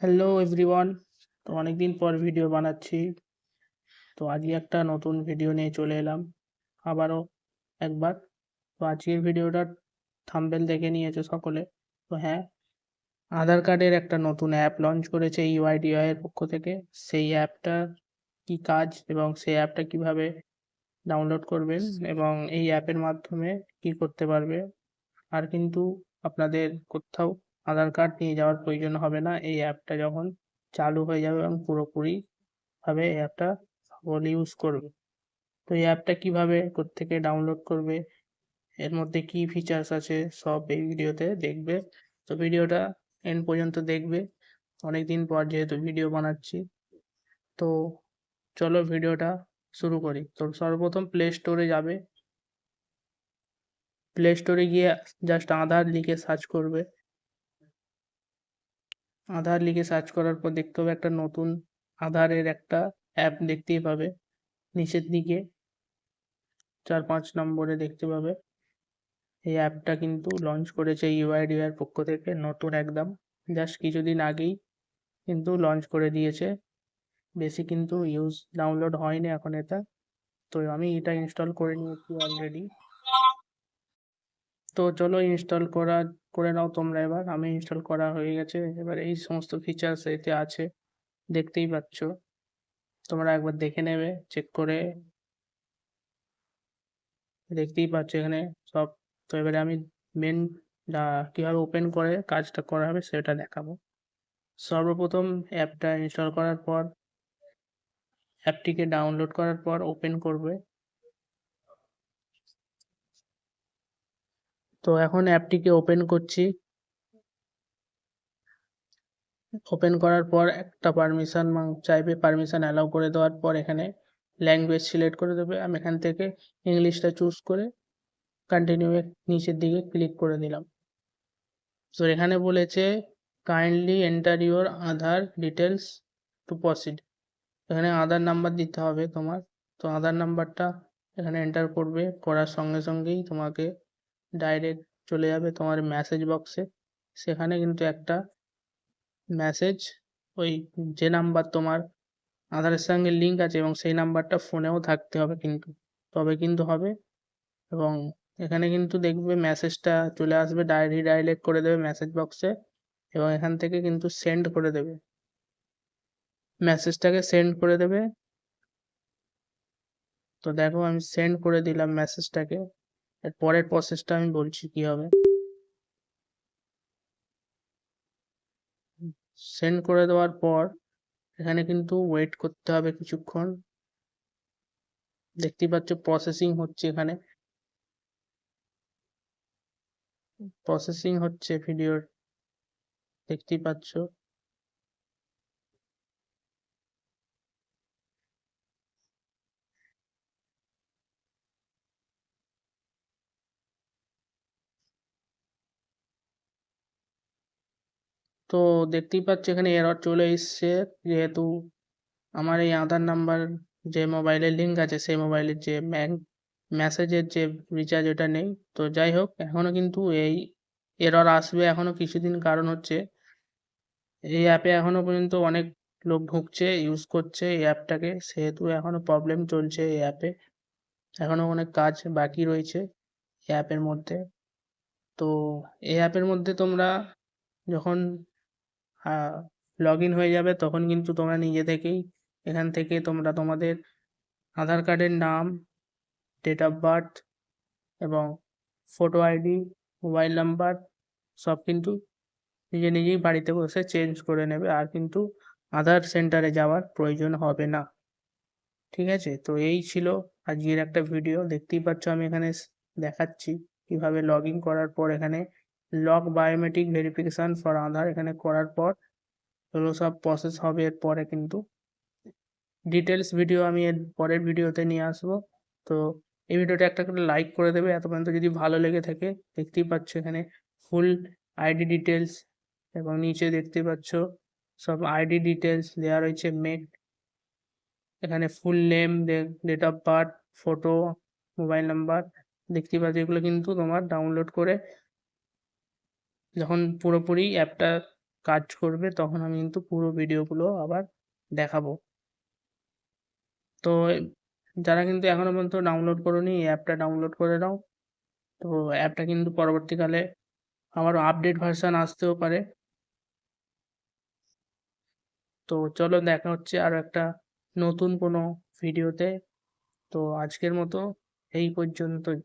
Hello everyone তো অনেকদিন পর ভিডিও বানাচ্ছি। তো আজকে একটা নতুন ভিডিও নিয়ে চলে এলাম। আবারও একবার। তো আজকের ভিডিওটা থাম্বেল দেখে নিয়েছে সকলে। তো হ্যাঁ আধার কার্ডের একটা নতুন অ্যাপ লঞ্চ করেছে ইউআইডিআই এর পক্ষ থেকে। সেই অ্যাপটার কি কাজ এবং সেই অ্যাপটা কীভাবে ডাউনলোড করবেন এবং এই অ্যাপের মাধ্যমে কি করতে পারবে। আর কিন্তু আপনাদের কোথাও আধার কার্ড নিয়ে যাওয়ার প্রয়োজন হবে না। এই অ্যাপটা যখন চালু হয়ে যাবে এবং পুরোপুরিভাবে এই অ্যাপটা সকলে ইউজ করবে। তো এই অ্যাপটা কীভাবে থেকে ডাউনলোড করবে? এর মধ্যে কি ফিচার্স আছে? সব এই ভিডিওতে দেখবে। তো ভিডিওটা এন্ড পর্যন্ত দেখবে। অনেক দিন পর যেহেতু ভিডিও বানাচ্ছি। তো চলো ভিডিওটা শুরু করি। তো সর্বপ্রথম প্লে স্টোরে যাবে। প্লে স্টোরে গিয়ে জাস্ট আধার লিখে সার্চ করবে। আধার লিখে সার্চ করার পর দেখতে হবে একটা নতুন আধারের একটা অ্যাপ দেখতেই পাবে। নিচের দিকে চার পাঁচ নম্বরে দেখতে পাবে। এই অ্যাপটা কিন্তু লঞ্চ করেছে ইউআইডিআর পক্ষ থেকে, নতুন একদম। জাস্ট কিছুদিন আগেই কিন্তু লঞ্চ করে দিয়েছে। বেশি কিন্তু ইউজ ডাউনলোড হয়নি এখন এটা। তো আমি এটা ইনস্টল করে নিয়েছি অলরেডি তো চলো ইনস্টল করা, করে নাও তোমরা এবার। আমি ইনস্টল করা হয়ে গেছে। এবার এই সমস্ত ফিচার্স এতে আছে। দেখতেই পাচ্ছ। তোমরা একবার দেখে নেবে চেক করে। দেখতেই পাচ্ছ এখানে সব। তো এবারে আমি মেন কীভাবে ওপেন করে কাজটা করা হবে সেটা দেখাবো। সর্বপ্রথম অ্যাপটা ইনস্টল করার পর অ্যাপটিকে ডাউনলোড করার পর ওপেন করবে। তো এখন অ্যাপটিকে ওপেন করছি। ওপেন করার পর একটা পারমিশন চাইবে পারমিশন অ্যালাউ করে দেওয়ার পর এখানে ল্যাঙ্গুয়েজ সিলেক্ট করে দেবে। আমি এখান থেকে ইংলিশটা চুজ করে কন্টিনিউ নিচের দিকে ক্লিক করে দিলাম। তো এখানে বলেছে kindly enter your Aadhaar details to proceed এখানে আধার নাম্বার দিতে হবে তোমার। তো আধার নাম্বারটা এখানে এন্টার করবে। করার সঙ্গে সঙ্গেই তোমাকে ডাইরেক্ট চলে যাবে তোমার মেসেজ বক্সে সেখানে কিন্তু একটা মেসেজ ওই যে নাম্বার তোমার আধারের সঙ্গে লিঙ্ক আছে এবং সেই নাম্বারটা ফোনেও থাকতে হবে কিন্তু। তবে কিন্তু হবে এবং এখানে কিন্তু দেখবে মেসেজটা চলে আসবে ডায়রি ডাইরেক্ট করে দেবে মেসেজ বক্সে এবং এখান থেকে কিন্তু সেন্ড করে দেবে। মেসেজটাকে সেন্ড করে দেবে। তো দেখো আমি সেন্ড করে দিলাম মেসেজটাকে এর পরের প্রসেসটা আমি বলছি কি হবে? সেন্ড করে দেওয়ার পর এখানে কিন্তু ওয়েট করতে হবে কিছুক্ষণ। দেখতেই পাচ্ছ প্রসেসিং হচ্ছে এখানে। প্রসেসিং হচ্ছে ভিডিওর দেখতেই পাচ্ছ। তো দেখতেই পাচ্ছি এখানে এরর চলে এসছে। যেহেতু আমার এই আধার নাম্বার যে মোবাইলের লিঙ্ক আছে, সেই মোবাইলের যে মেসেজের যে রিচার্জ ওটা নেই। তো যাই হোক এখনও কিন্তু এই এরর আসবে। এখনও কিছুদিন কারণ হচ্ছে এই অ্যাপে এখনও পর্যন্ত অনেক লোক ঢুকছে ইউজ করছে এই অ্যাপটাকে সেহেতু এখনও প্রবলেম চলছে এই অ্যাপে এখনও অনেক কাজ বাকি রয়েছে এই অ্যাপের মধ্যে। তো এই অ্যাপের মধ্যে তোমরা যখন লগ ইন হয়ে যাবে, তখন কিন্তু তোমরা নিজে থেকেই এখান থেকে তোমরা তোমাদের আধার কার্ডের নাম ডেট অফ বার্থ এবং ফটো আইডি মোবাইল নাম্বার সব কিন্তু নিজে নিজেই বাড়িতে বসে চেঞ্জ করে নেবে, আর কিন্তু আধার সেন্টারে যাওয়ার প্রয়োজন হবে না। ঠিক আছে? তো এই ছিল আজকের একটা ভিডিও দেখতেই পাচ্ছ আমি এখানে দেখাচ্ছি কীভাবে লগ ইন করার পর এখানে lock biometric verification for Aadhaar এখানে করার পর এগুলো সব প্রসেস হবে এর পরে কিন্তু। ডিটেলস ভিডিও আমি এর পরের ভিডিওতে নিয়ে আসব। তো এই ভিডিওটা একটা করে লাইক করে দেবে। এত পর্যন্ত যদি ভালো লেগে থাকে, দেখতেই পাচ্ছ এখানে ফুল আইডি ডিটেলস এবং নিচে দেখতে পাচ্ছ সব আইডি ডিটেলস দেওয়া রয়েছে মেক এখানে full name date of birth photo mobile number দেখতেই পাচ্ছ এগুলো কিন্তু তোমার ডাউনলোড করে যখন পুরোপুরি অ্যাপটা কাজ করবে, তখন আমি কিন্তু পুরো ভিডিওগুলো আবার দেখাবো। তো যারা কিন্তু এখনও পর্যন্ত ডাউনলোড করোনি, এই অ্যাপটা ডাউনলোড করে নাও। তো অ্যাপটা কিন্তু পরবর্তীকালে আবারও আপডেট ভার্সান আসতেও পারে। তো চলো দেখা হচ্ছে আরও একটা নতুন কোনো ভিডিওতে তো আজকের মতো এই পর্যন্তই।